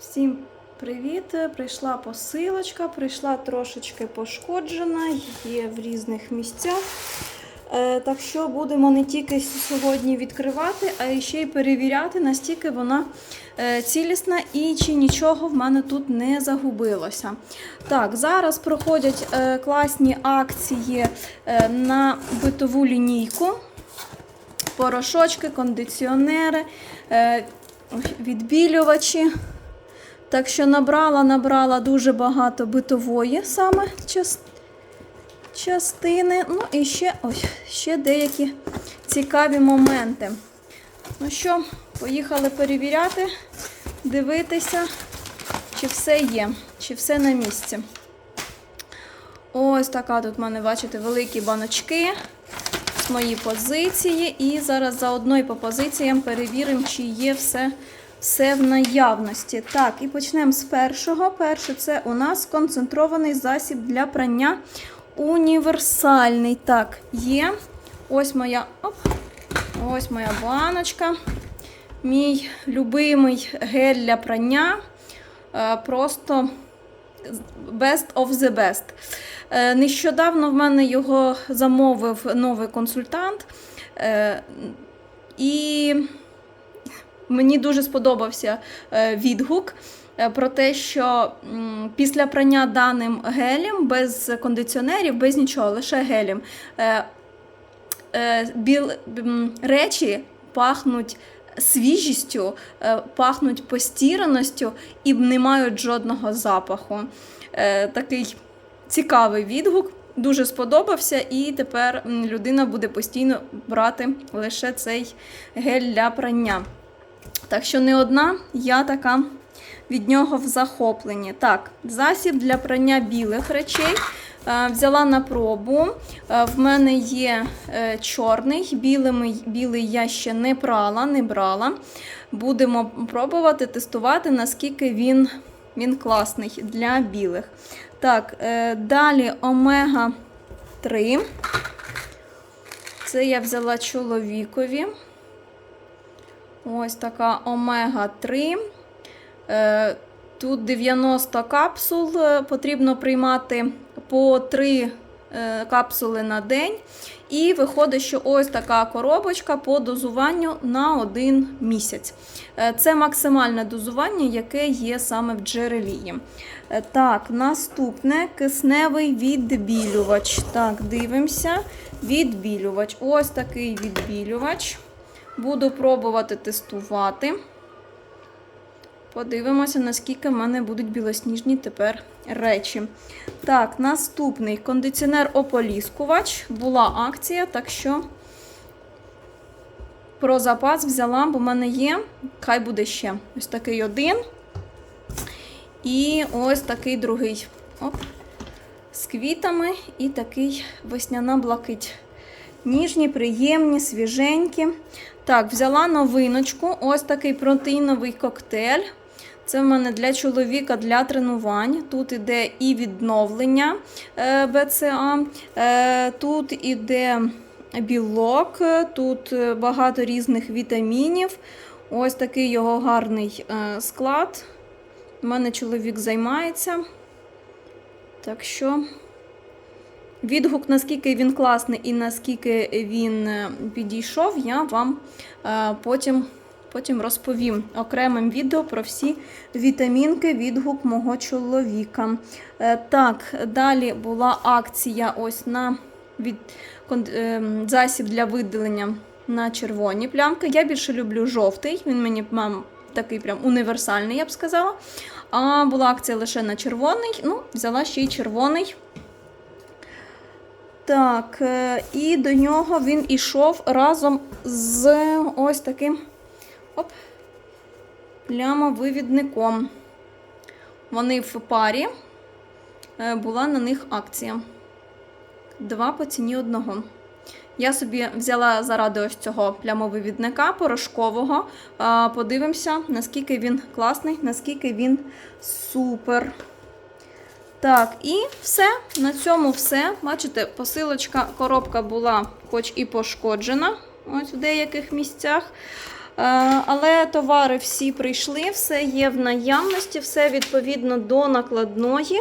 Всім привіт! Прийшла посилочка, прийшла трошечки пошкоджена, є в різних місцях. Е, так що будемо не тільки сьогодні відкривати, а ще й перевіряти, настільки вона е, цілісна і чи нічого в мене тут не загубилося. Так, зараз проходять е, класні акції на битову лінійку. Порошочки, кондиціонери, відбілювачі. Так що набрала, набрала дуже багато битової саме час, частини. Ну і ще, ой, ще деякі цікаві моменти. Ну що, поїхали перевіряти, дивитися, чи все є, чи все на місці. Ось така тут в мене, бачите, великі баночки. Мої позиції. І зараз заодно і по позиціям перевіримо, чи є все все в наявності. Так, і почнемо з першого. Перше, це у нас концентрований засіб для прання універсальний. Так, є. Ось моя оп, ось моя баночка. Мій любимий гель для прання. Е, Просто best of the best. Е, Нещодавно в мене його замовив новий консультант. Е, І Мені дуже сподобався е, відгук е, про те, що після прання даним гелем, без кондиціонерів, без нічого, лише гелем, е, біл, речі пахнуть свіжістю, пахнуть постіраністю і не мають жодного запаху. Такий цікавий відгук. Дуже сподобався, і тепер людина буде постійно брати лише цей гель для прання. Так що не одна, я така від нього в захопленні. Так, засіб для прання білих речей. Е, Взяла на пробу. Е, В мене є е, чорний, білий, білий я ще не прала, не брала. Будемо пробувати тестувати, наскільки він, він класний для білих. Так, далі омега 3. Це я взяла чоловікові. Ось така омега-3. Е, Тут 90 капсул. е, Потрібно приймати по 3 е, капсули на день. І виходить, що ось така коробочка по дозуванню на один місяць. Це максимальне дозування, яке є саме в джерелії. Так, наступне кисневий відбілювач. Так, дивимося. Відбілювач. Ось такий відбілювач. Буду пробувати тестувати. Подивимося, наскільки в мене будуть білосніжні тепер речі. Так, наступний кондиціонер-ополіскувач. Була акція, так що про запас взяла, бо в мене є. Хай буде ще ось такий один. І ось такий другий. Оп. З квітами і такий весняна блакить. Ніжні, приємні, свіженькі. Так, взяла новиночку. Ось такий протеїновий коктейль. Це в мене для чоловіка для тренувань. Тут іде і відновлення е, БЦА, е, тут іде білок, е, тут багато різних вітамінів. Ось такий його гарний склад. У мене чоловік займається. Так що. Відгук, наскільки він класний і наскільки він е, підійшов, я вам е, потім, потім розповім окремим відео про всі вітамінки, відгук мого чоловіка. Е, Так, далі була акція ось на від, засіб для видалення на червоні плямки. Я більше люблю жовтий, він мені мам, такий прям універсальний, я б сказала. А була акція лише на червоний, ну, взяла ще й червоний. Так, е, і до нього він ішов разом з ось таким оп, плямовивідником. Вони в парі, Е, була на них акція. Два по ціні одного. Я собі взяла заради ось цього плямовивідника порошкового. Е, Подивимося, наскільки він класний, наскільки він супер. Так, і все. На цьому все. Бачите, посилочка, коробка була хоч і пошкоджена, ось в деяких місцях. Але товари всі прийшли, все є в наявності, все відповідно до накладної.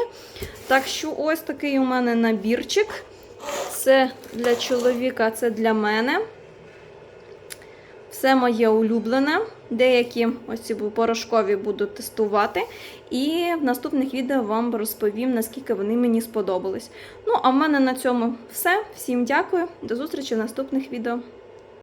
Так що ось такий у мене набірчик. Це для чоловіка, це для мене. Все моє улюблене. Деякі ось ці порошкові буду тестувати. І в наступних відео вам розповім, наскільки вони мені сподобались. Ну, а в мене на цьому все. Всім дякую. До зустрічі в наступних відео.